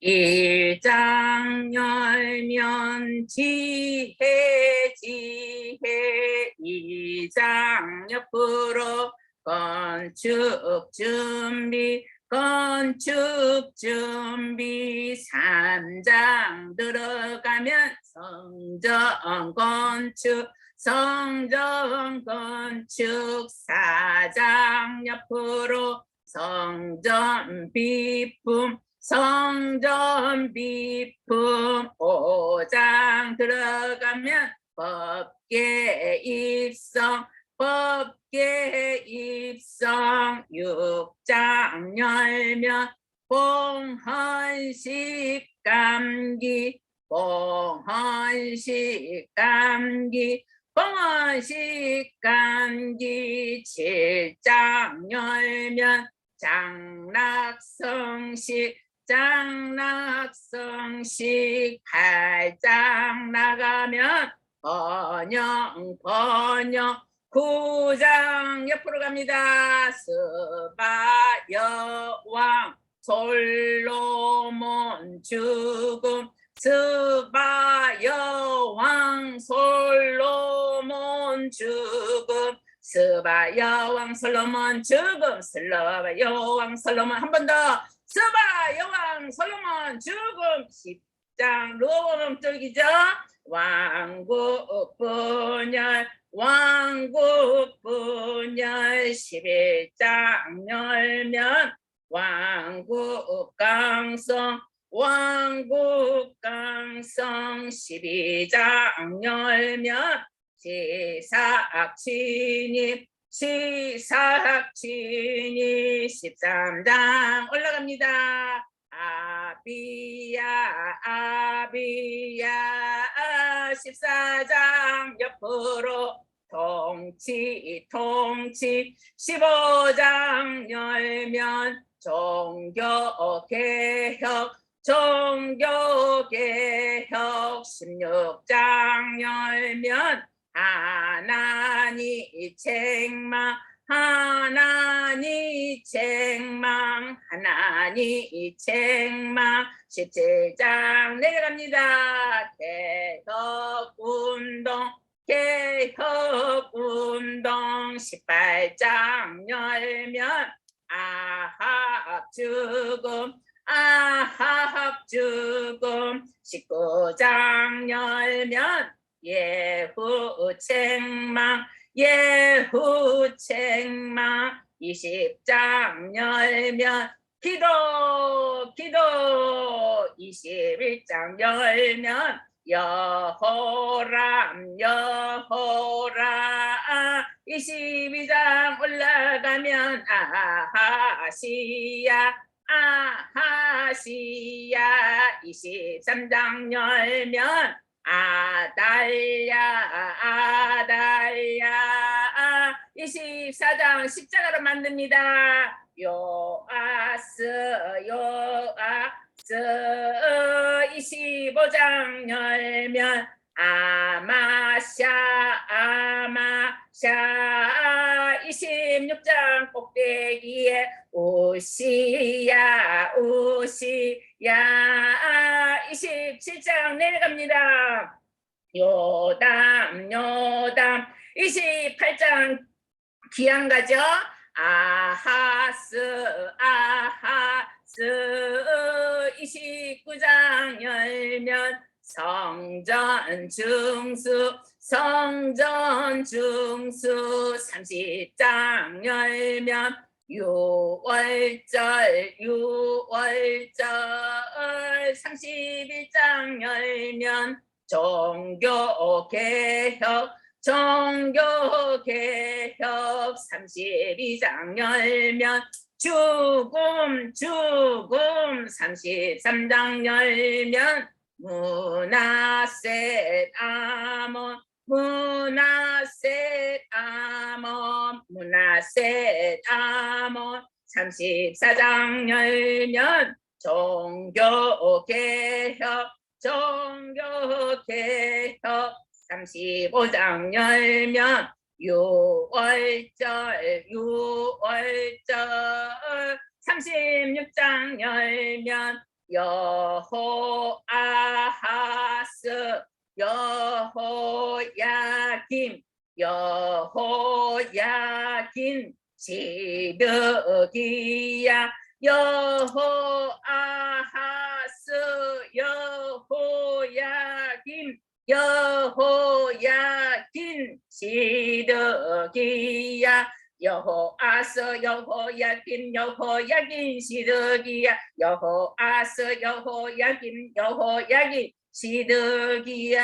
일장 열면 지혜 지혜. 이장 옆으로 건축 준비 건축 준비. 삼장 들어가면 성전 건축 성전 건축. 사장 옆으로 성전 비품 성전 비품 오장 들어가면 법계 입성 법계 입성 육장 열면 봉헌식 감기 봉헌식 감기 봉헌식 감기 칠장 열면 장락성식 장락성식 팔장 나가면 번영 번영. 구장 옆으로 갑니다. 스바 여왕 솔로몬 죽음. 스바 여왕 솔로몬 죽음. 스바 여왕 솔로몬 죽음. 슬바 여왕 솔로몬 한 번 더 스바 여왕 솔로몬 죽음 십장 로금 쪽이죠. 왕국 분열 왕국 분열 11장 열면 왕국 강성 왕국 강성 12장 열면 시삭 진입 진입 13장 올라갑니다. 아비야 아비야 14장 옆으로 통치 통치. 15장 열면 종교개혁 종교개혁. 16장 열면 하나님 책망 하나님 책망 하나님 책망. 17장 내려갑니다. 개혁운동 개혁운동. 18장 열면 아합 죽음 아합 죽음. 19장 열면 예후 책망 예후 책망 20장 열면 기도 기도. 21장 열면 여호람 여호라 22장 올라가면 아하시야 아하시야. 23장 열면 아달야 아달야 24장 십자가로 만듭니다. 요아스 요아스. 25장 열면 아마샤 아마샤 26장 꼭대기에 우시야 우시야. 27장 내려갑니다. 요담 요담. 28장 기한가죠? 아하스 아하스. 29장 열면 성전 중수 성전 중수 30장 열면 6월절 6월절. 31장 열면 종교개혁 종교개혁. 32장 열면 죽음 죽음. 33장 열면 문하셋 아몬 문하셋 아몬 문하셋 아몬 34장 열면 종교개혁 종교개혁 35장 열면 6월절 6월절. 36장 열면 여호아하스 여호야김 여호야긴 시드기야 여호아하스 여호야긴 여 여호아스 여호 야긴 여호 야긴 시드기야 여호아스 여호 야긴 여호 야긴 시드기야